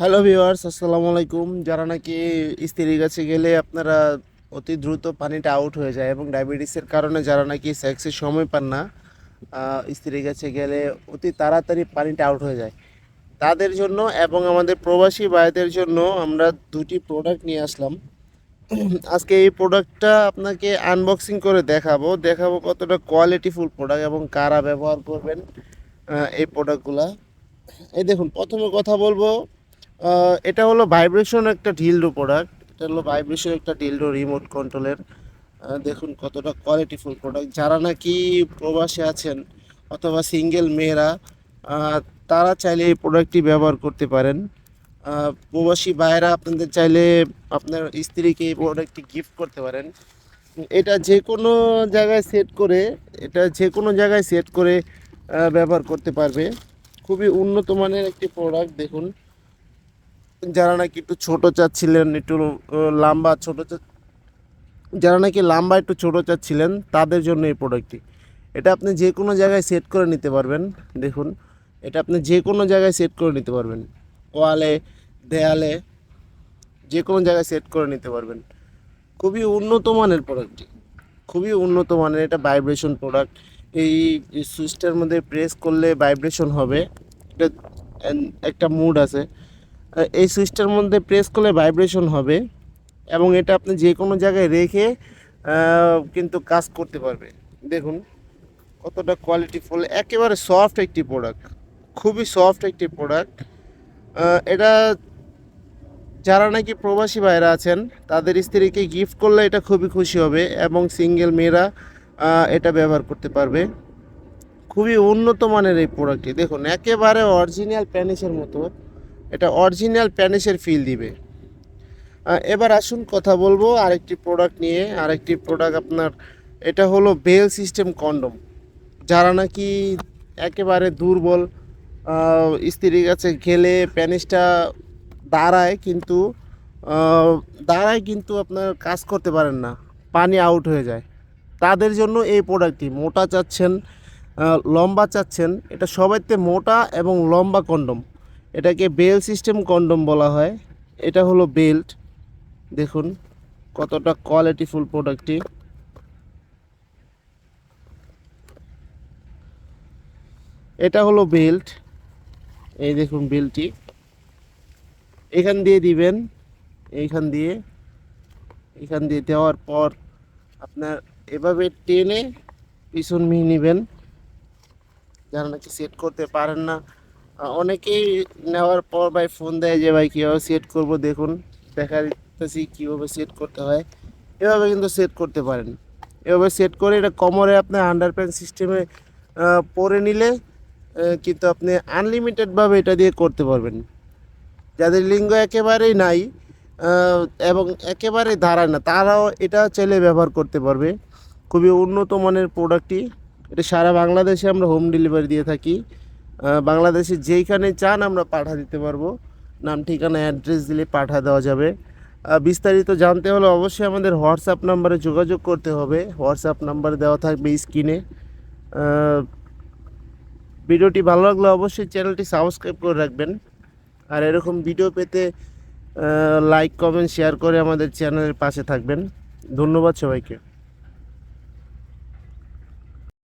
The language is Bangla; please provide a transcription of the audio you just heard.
হ্যালো ভিউয়ার্স, আসসালামু আলাইকুম। যারা নাকি স্ত্রীর কাছে গেলে আপনারা অতি দ্রুত পানিটা আউট হয়ে যায় এবং ডায়াবেটিসের কারণে যারা নাকি সেক্সের সময় পান না স্ত্রীর কাছে গেলে অতি তাড়াতাড়ি পানিটা আউট হয়ে যায়। তাদের জন্য এবং আমাদের প্রবাসী ভাইদের জন্য আমরা দুটি প্রোডাক্ট নিয়ে আসলাম। আজকে এই প্রোডাক্টটা আপনাকে আনবক্সিং করে দেখাবো। দেখাবো কতটা কোয়ালিটিফুল প্রোডাক্ট এবং কারা ব্যবহার করবেন এই প্রোডাক্টগুলা এই দেখুন, প্রথমে কথা বলব এটা হলো ভাইব্রেশন একটা ঢিলডো প্রোডাক্ট এটা হলো ভাইব্রেশন একটা ঢিলডো রিমোট কন্ট্রোলের দেখুন কতটা কোয়ালিটিফুল প্রোডাক্ট যারা নাকি প্রবাসে আছেন অথবা সিঙ্গেল মেয়েরা তারা চাইলে এই প্রোডাক্টটি ব্যবহার করতে পারেন। প্রবাসী ভাইয়েরা আপনাদের চাইলে আপনার স্ত্রীকে এই প্রোডাক্টটি গিফট করতে পারেন। এটা যে কোনো জায়গায় সেট করে, এটা যে কোনো জায়গায় সেট করে ব্যবহার করতে পারবে। খুবই উন্নত মানের একটি প্রোডাক্ট দেখুন। যারা নাকি একটু ছোট চাচ্ছিলেন, একটু লম্বা ছোট যারা নাকি লম্বা একটু ছোট চাচ্ছিলেন, তাদের জন্য এই প্রোডাক্টটি এটা আপনি যে কোনো জায়গায় সেট করে নিতে পারবেন, দেখুন। এটা আপনি যে কোনো জায়গায় সেট করে নিতে পারবেন। ওয়ালে দেয়ালে, যে কোনো জায়গায় সেট করে নিতে পারবেন। খুবই উন্নত মানের প্রোডাক্টটি খুবই উন্নত মানের এটা ভাইব্রেশন প্রোডাক্ট এই সুইচটার মধ্যে প্রেস করলে ভাইব্রেশন হবে। এটা, একটা মুড আছে। এই সুইচটার মধ্যে প্রেস করলে ভাইব্রেশন হবে এবং এটা আপনি যে কোনো জায়গায় রেখে কিন্তু কাজ করতে পারবে। দেখুন কতটা কোয়ালিটি কোয়ালিটিফুল একেবারে সফট একটি প্রোডাক্ট খুবই সফট একটি প্রোডাক্ট এটা যারা নাকি প্রবাসী ভাইরা আছেন, তাদের স্ত্রীকে গিফট করলে এটা খুবই খুশি হবে এবং সিঙ্গেল মেয়েরা এটা ব্যবহার করতে পারবে। খুবই উন্নত মানের এই প্রোডাক্টটি দেখুন, একেবারে অরিজিনাল প্যানিসের মতো। এটা অরিজিনাল প্যানিসের ফিল দিবে। এবার আসুন কথা বলব আরেকটি প্রোডাক্ট নিয়ে। আরেকটি প্রোডাক্ট আপনার, এটা হলো বেল সিস্টেম কন্ডম। যারা নাকি একেবারে দুর্বল স্ত্রীর কাছে গেলে প্যানিসটা দাঁড়ায় কিন্তু দাঁড়ায় কিন্তু আপনার কাজ করতে পারেন না। পানি আউট হয়ে যায়। তাদের জন্য এই প্রোডাক্টটি মোটা চাচ্ছেন লম্বা চাচ্ছেন, এটা সবাইতে মোটা এবং লম্বা কন্ডম। এটাকে বেল সিস্টেম কন্ডম বলা হয়। এটা হলো বেল্ট। দেখুন, কতটা কোয়ালিটিফুল প্রোডাক্টটি। এটা হলো বেল্ট। এই দেখুন বেল্টটি। এখান দিয়ে দিবেন, এইখান দিয়ে। এখান দিয়ে দেওয়ার পর আপনার এভাবে টেনে পিছন মিহি নেবেন। যারা নাকি সেট করতে পারেন না অনেকেই নেওয়ার পর ভাই ফোন দেয় যে, ভাই, কীভাবে সেট করব? দেখুন, দেখা দিতেছি কীভাবে সেট করতে হয়। এভাবে কিন্তু সেট করতে পারেন। এভাবে সেট করে এটা কোমরে আপনার আন্ডার প্যান্ট সিস্টেমে পরে নিলে কিন্তু আপনি আনলিমিটেডভাবে এটা দিয়ে করতে পারবেন। যাদের লিঙ্গ একেবারেই নাই এবং একেবারেই দাঁড়ায় না, তারাও এটা চাইলে ব্যবহার করতে পারবে। খুবই উন্নত মানের প্রোডাক্টটি এটা সারা বাংলাদেশে আমরা হোম ডেলিভারি দিয়ে থাকি। বাংলাদেশে যেইখানে চান আমরা পাঠা দিতে পারব। নাম, ঠিকানা অ্যাড্রেস দিলে পাঠা দেওয়া যাবে। বিস্তারিত জানতে হলে অবশ্যই আমাদের হোয়াটসঅ্যাপ নাম্বারে যোগাযোগ করতে হবে। হোয়াটসঅ্যাপ নাম্বার দেওয়া থাকবে স্ক্রিনে। ভিডিওটি ভালো লাগলে অবশ্যই চ্যানেলটি সাবস্ক্রাইব করে রাখবেন। আর এরকম ভিডিও পেতে লাইক কমেন্ট শেয়ার করে আমাদের চ্যানেলের পাশে থাকবেন। ধন্যবাদ সবাইকে।